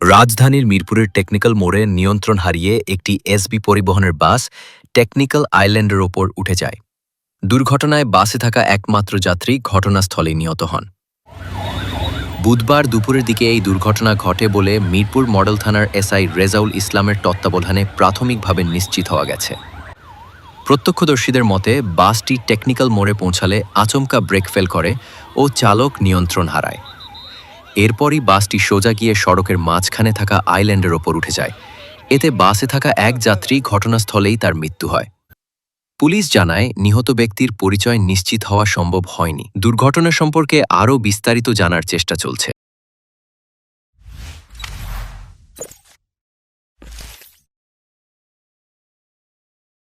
রাজধানীর মিরপুরের টেকনিক্যাল মোড়ে নিয়ন্ত্রণ হারিয়ে একটি এসবি পরিবহনের বাস টেকনিক্যাল আইল্যান্ডের ওপর উঠে যায়। দুর্ঘটনায় বাসে থাকা একমাত্র যাত্রী ঘটনাস্থলে নিহত হন। বুধবার দুপুরের দিকে এই দুর্ঘটনা ঘটে বলে মিরপুর মডেল থানার এসআই রেজাউল ইসলামের তত্ত্বাবধানে প্রাথমিকভাবে নিশ্চিত হওয়া গেছে। প্রত্যক্ষদর্শীদের মতে, বাসটি টেকনিক্যাল মোড়ে পৌঁছালে আচমকা ব্রেক ফেল করে ও চালক নিয়ন্ত্রণ হারায়। এরপরই বাসটি সোজা গিয়ে সড়কের মাঝখানে থাকা আইল্যান্ডের ওপর উঠে যায়। এতে বাসে থাকা এক যাত্রী ঘটনাস্থলেই তার মৃত্যু হয়। পুলিশ জানায়, নিহত ব্যক্তির পরিচয় নিশ্চিত হওয়া সম্ভব হয়নি। দুর্ঘটনা সম্পর্কে আরও বিস্তারিত জানার চেষ্টা চলছে।